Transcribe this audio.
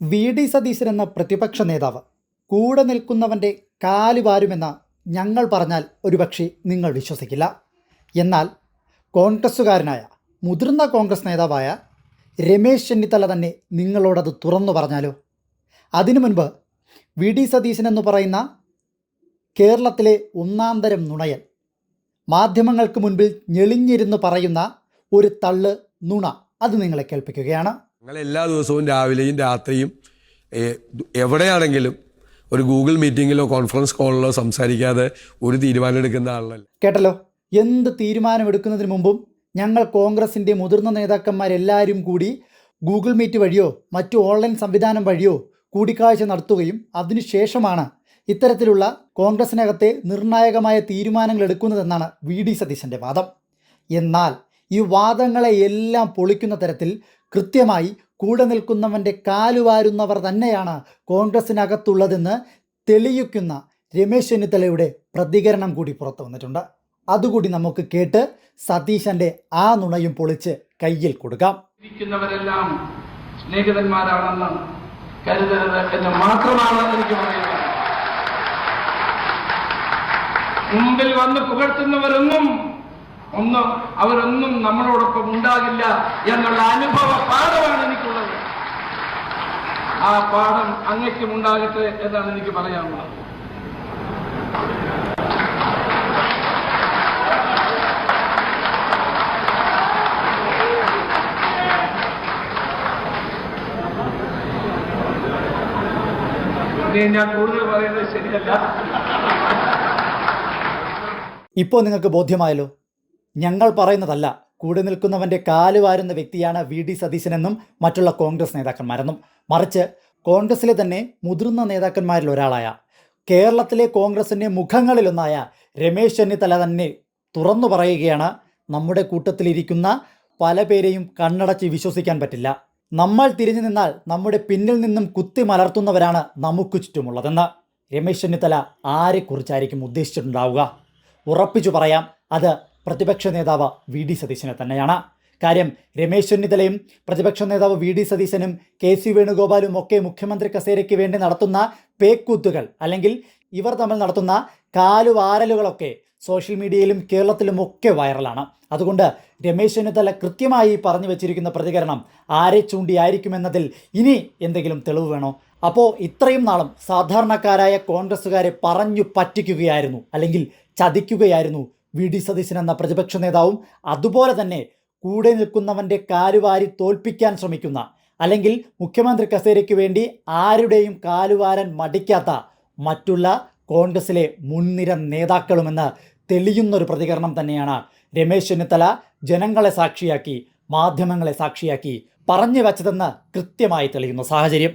V D Satheesan എന്ന പ്രതിപക്ഷ നേതാവ് കൂടെ നിൽക്കുന്നവന്റെ കാലുവാരുമെന്ന ഞങ്ങൾ പറഞ്ഞാൽ ഒരുപക്ഷെ നിങ്ങൾ വിശ്വസിക്കില്ല. എന്നാൽ കോൺഗ്രസ്സുകാരനായ മുതിർന്ന കോൺഗ്രസ് നേതാവായ രമേശ് ചെന്നിത്തല തന്നെ നിങ്ങളോടത് തുറന്നു പറഞ്ഞാലോ? അതിനു മുൻപ് വി ഡി സതീശൻ എന്ന് പറയുന്ന കേരളത്തിലെ ഒന്നാം തരം മാധ്യമങ്ങൾക്ക് മുൻപിൽ ഞെളിഞ്ഞിരുന്ന് പറയുന്ന ഒരു തള്ള് നുണ അത് നിങ്ങളെ കേൾപ്പിക്കുകയാണ്. ഞങ്ങൾ എല്ലാ ദിവസവും രാവിലെയും രാത്രിയും എവിടെയാണെങ്കിലും ഒരു ഗൂഗിൾ മീറ്റിങ്ങിലോ കോൺഫറൻസ് കോളിലോ സംസാരിക്കാതെ ഒരു തീരുമാനം എടുക്കുന്ന ആളല്ല. കേട്ടല്ലോ? എന്ത് തീരുമാനമെടുക്കുന്നതിന് മുമ്പും ഞങ്ങൾ കോൺഗ്രസിന്റെ മുതിർന്ന നേതാക്കന്മാരെല്ലാവരും കൂടി ഗൂഗിൾ മീറ്റ് വഴിയോ മറ്റു ഓൺലൈൻ സംവിധാനം വഴിയോ കൂടിക്കാഴ്ച നടത്തുകയും അതിനുശേഷമാണ് ഇത്തരത്തിലുള്ള കോൺഗ്രസിനകത്തെ നിർണായകമായ തീരുമാനങ്ങൾ എടുക്കുന്നതെന്നാണ് വി ഡി സതീശന്റെ വാദം. എന്നാൽ ഈ വാദങ്ങളെ എല്ലാം പൊളിക്കുന്ന തരത്തിൽ കൃത്യമായി കൂടെ നിൽക്കുന്നവന്റെ കാലുവാരുന്നവർ തന്നെയാണ് കോൺഗ്രസിനകത്തുള്ളതെന്ന് തെളിയിക്കുന്ന രമേശ് ചെന്നിത്തലയുടെ പ്രതികരണം കൂടി പുറത്തു വന്നിട്ടുണ്ട്. അതുകൂടി നമുക്ക് കേട്ട് സതീശന്റെ ആ നുണയും പൊളിച്ച് കയ്യിൽ കൊടുക്കാം. ഇരിക്കുന്നവരെല്ലാം സ്നേഹിതന്മാരാണെന്ന് കരുതരുത് എന്ന് മാത്രമാണ് എനിക്ക് മുമ്പിൽ വന്ന് പുകഴ്ത്തുന്നവരൊന്നും ഒന്നും അവരൊന്നും നമ്മളോടൊപ്പം ഉണ്ടാകില്ല എന്നുള്ള അനുഭവ പാഠമാണ് എനിക്കുള്ളത്. ആ പാഠം അങ്ങയ്ക്കും ഉണ്ടാകട്ടെ എന്നാണ് എനിക്ക് പറയാനുള്ളത്. ഇപ്പോ കൂടുതൽ പറയുന്നത് ശരിയല്ല. ഇപ്പോൾ നിങ്ങൾക്ക് ബോധ്യമായല്ലോ ഞങ്ങൾ പറയുന്നതല്ല. കൂടെ നിൽക്കുന്നവന്റെ കാൽ വാരുന്ന വ്യക്തിയാണ് വി. ഡി. സതീശനെന്നും മറ്റുള്ള കോൺഗ്രസ് നേതാക്കന്മാരെന്നും. മറിച്ച് കോൺഗ്രസിലെ തന്നെ മുതിർന്ന നേതാക്കന്മാരിൽ ഒരാളായ കേരളത്തിലെ കോൺഗ്രസിന്റെ മുഖങ്ങളിലൊന്നായ രമേശ് ചെന്നിത്തല തന്നെ തുറന്നു പറയുകയാണ് നമ്മുടെ കൂട്ടത്തിലിരിക്കുന്ന പല പേരെയും കണ്ണടച്ച് വിശ്വസിക്കാൻ പറ്റില്ല. നമ്മൾ തിരിഞ്ഞു നിന്നാൽ നമ്മുടെ പിന്നിൽ നിന്നും കുത്തി മലർത്തുന്നവരാണ് നമുക്ക് ചുറ്റുമുള്ളതെന്ന്. രമേശ് ചെന്നിത്തല ആരെക്കുറിച്ചായിരിക്കും ഉദ്ദേശിച്ചിട്ടുണ്ടാവുക? ഉറപ്പിച്ചു പറയാം അത് പ്രതിപക്ഷ നേതാവ് വി ഡി സതീശനെ തന്നെയാണ്. കാര്യം രമേശ് ചെന്നിത്തലയും പ്രതിപക്ഷ നേതാവ് വി ഡി സതീശനും കെ സി വേണുഗോപാലും ഒക്കെ മുഖ്യമന്ത്രി കസേരയ്ക്ക് വേണ്ടി നടത്തുന്ന പേക്കൂത്തുകൾ അല്ലെങ്കിൽ ഇവർ തമ്മിൽ നടത്തുന്ന കാലുവാരലുകളൊക്കെ സോഷ്യൽ മീഡിയയിലും കേരളത്തിലും ഒക്കെ വൈറലാണ്. അതുകൊണ്ട് രമേശ് ചെന്നിത്തല കൃത്യമായി പറഞ്ഞു വെച്ചിരിക്കുന്ന പ്രതികരണം ആരെ ചൂണ്ടിയായിരിക്കുമെന്നതിൽ ഇനി എന്തെങ്കിലും തെളിവ് വേണോ? അപ്പോൾ ഇത്രയും നാളും സാധാരണക്കാരായ കോൺഗ്രസ്സുകാരെ പറഞ്ഞു പറ്റിക്കുകയായിരുന്നു അല്ലെങ്കിൽ ചതിക്കുകയായിരുന്നു വി. ഡി. സതീശൻ എന്ന പ്രതിപക്ഷ നേതാവും അതുപോലെ തന്നെ കൂടെ നിൽക്കുന്നവന്റെ കാലുവാരി തോൽപ്പിക്കാൻ ശ്രമിക്കുന്ന അല്ലെങ്കിൽ മുഖ്യമന്ത്രി കസേരയ്ക്ക് വേണ്ടി ആരുടെയും കാലുവാരൻ മടിക്കാത്ത മറ്റുള്ള കോൺഗ്രസിലെ മുൻനിര നേതാക്കളുമെന്ന് തെളിയുന്നൊരു പ്രതികരണം തന്നെയാണ് രമേശ് ചെന്നിത്തല ജനങ്ങളെ സാക്ഷിയാക്കി മാധ്യമങ്ങളെ സാക്ഷിയാക്കി പറഞ്ഞു വച്ചതെന്ന് കൃത്യമായി തെളിയുന്ന സാഹചര്യം.